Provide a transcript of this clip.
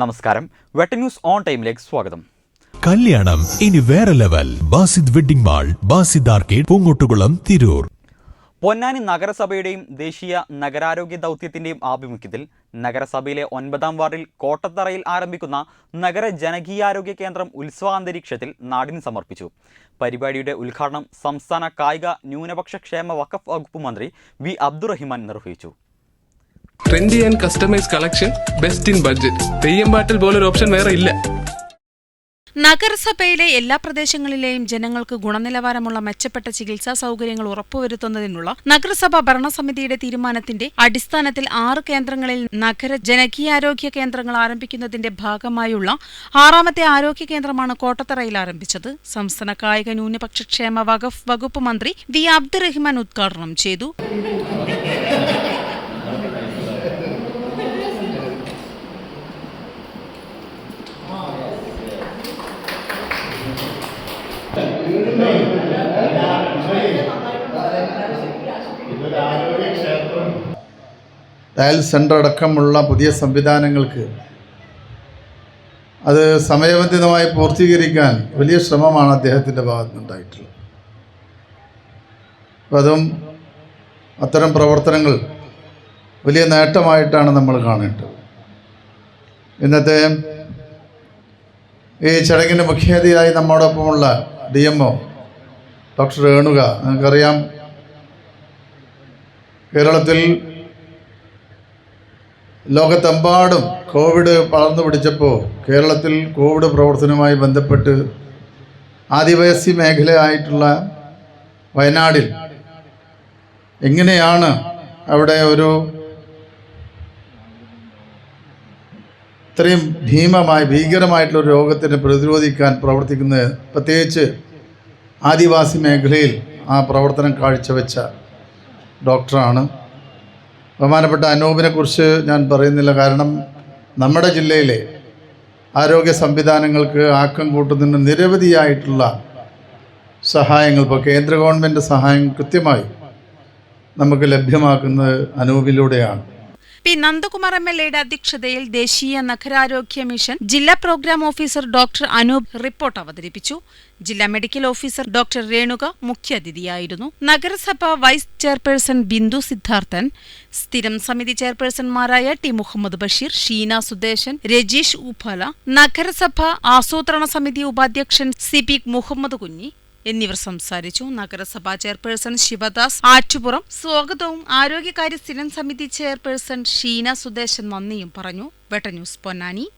നമസ്കാരം. വെട്ട news on ടൈമിലേക്ക് സ്വാഗതം. കല്യാണം ഇനി വേറെ level. Basid wedding mall Basid arcade Poongottukulam Tirur. Ponnani നഗരസഭയുടെയും ദേശീയ നഗരാരോഗ്യ ദൗത്യത്തിന്റെയും ആഭിമുഖ്യത്തിൽ നഗരസഭയിലെ ഒൻപതാം വാർഡിൽ കോട്ടത്തറയിൽ ആരംഭിക്കുന്ന നഗര ജനകീയാരോഗ്യ കേന്ദ്രം ഉത്സവാന്തരീക്ഷത്തിൽ നാടിന് സമർപ്പിച്ചു. പരിപാടിയുടെ ഉദ്ഘാടനം സംസ്ഥാന കായിക ന്യൂനപക്ഷ ക്ഷേമ വഖഫ് വകുപ്പ് മന്ത്രി വി അബ്ദുറഹിമാൻ നിർവഹിച്ചു. Trendy and customise collection best in budget Theyyam പാട്ടിൽ പോലൊരു ഓപ്ഷൻ വേറെ ഇല്ല. നഗരസഭയിലെ എല്ലാ പ്രദേശങ്ങളിലെയും ജനങ്ങൾക്ക് ഗുണനിലവാരമുള്ള മെച്ചപ്പെട്ട ചികിത്സാ സൗകര്യങ്ങൾ ഉറപ്പുവരുത്തുന്നതിനുള്ള നഗരസഭാ ഭരണസമിതിയുടെ തീരുമാനത്തിന്റെ അടിസ്ഥാനത്തിൽ ആറ് കേന്ദ്രങ്ങളിൽ നഗര ജനകീയാരോഗ്യ കേന്ദ്രങ്ങൾ ആരംഭിക്കുന്നതിന്റെ ഭാഗമായുള്ള ആറാമത്തെ ആരോഗ്യ കേന്ദ്രമാണ് കോട്ടത്തറയിൽ ആരംഭിച്ചത്. സംസ്ഥാന കായിക ന്യൂനപക്ഷ ക്ഷേമ വകുപ്പ് മന്ത്രി വി അബ്ദുറഹിമാൻ ഉദ്ഘാടനം ചെയ്തു. ഡയൽ സെന്റർ അടക്കമുള്ള പുതിയ സംവിധാനങ്ങൾക്ക് അത് സമയബന്ധിതമായി പൂർത്തീകരിക്കാൻ വലിയ ശ്രമമാണ് അദ്ദേഹത്തിന്റെ ഭാഗത്തുനിന്നുണ്ടായിട്ടുള്ളത്. അപ്പം അതും അത്തരം പ്രവർത്തനങ്ങൾ വലിയ നേട്ടമായിട്ടാണ് നമ്മൾ കാണേണ്ടത്. ഇന്നത്തെ ഈ ചടങ്ങിന്റെ മുഖ്യാതിഥിയായി നമ്മോടൊപ്പമുള്ള D M O doctor Renuka നിങ്ങൾക്കറിയാം കേരളത്തിൽ ലോകത്തെമ്പാടും കോവിഡ് പടർന്നു പിടിച്ചപ്പോൾ കേരളത്തിൽ കോവിഡ് പ്രവർത്തനവുമായി ബന്ധപ്പെട്ട് ആദിവാസി മേഖലയായിട്ടുള്ള വയനാടിൽ എങ്ങനെയാണ് അവിടെ ഒരു ഇത്രയും ഭീമമായി ഭീകരമായിട്ടുള്ള ഒരു രോഗത്തിനെ പ്രതിരോധിക്കാൻ പ്രവർത്തിക്കുന്ന പ്രത്യേകിച്ച് ആദിവാസി മേഖലയിൽ ആ പ്രവർത്തനം കാഴ്ചവെച്ച ഡോക്ടറാണ്. ബഹുമാനപ്പെട്ട അനൂപിനെക്കുറിച്ച് ഞാൻ പറയുന്നില്ല. കാരണം നമ്മുടെ ജില്ലയിലെ ആരോഗ്യ സംവിധാനങ്ങൾക്ക് ആക്കം കൂട്ടുന്നതിന് നിരവധിയായിട്ടുള്ള സഹായങ്ങൾ ഇപ്പോൾ കേന്ദ്ര ഗവൺമെന്റ് സഹായം കൃത്യമായി നമുക്ക് ലഭ്യമാക്കുന്നത് അനൂപിലൂടെയാണ്. പി നന്ദകുമാർ എം എൽ എയുടെ അധ്യക്ഷതയിൽ ദേശീയ നഗരാരോഗ്യ മിഷൻ ജില്ലാ programme officer doctor Anoop report അവതരിപ്പിച്ചു. ജില്ലാ മെഡിക്കൽ ഓഫീസർ ഡോക്ടർ രേണുക മുഖ്യാതിഥിയായിരുന്നു. നഗരസഭ വൈസ് ചെയർപേഴ്സൺ ബിന്ദു സിദ്ധാർത്ഥൻ സ്ഥിരം സമിതി ചെയർപേഴ്സൺമാരായ ടി മുഹമ്മദ് ബഷീർ ഷീന സുദേശൻ രജീഷ് ഉഫല നഗരസഭ ആസൂത്രണ സമിതി ഉപാധ്യക്ഷൻ സിബിക് മുഹമ്മദ് കുഞ്ഞി എന്നിവർ സംസാരിച്ചു. നഗരസഭാ ചെയർപേഴ്സൺ ശിവദാസ് ആറ്റുപുറം. സ്വാഗതവും ആരോഗ്യകാര്യ സ്ഥിരം സമിതി ചെയർപേഴ്സൺ ഷീന സുദേശൻ നന്ദിയും പറഞ്ഞു. വെട്ട ന്യൂസ് പൊന്നാനി.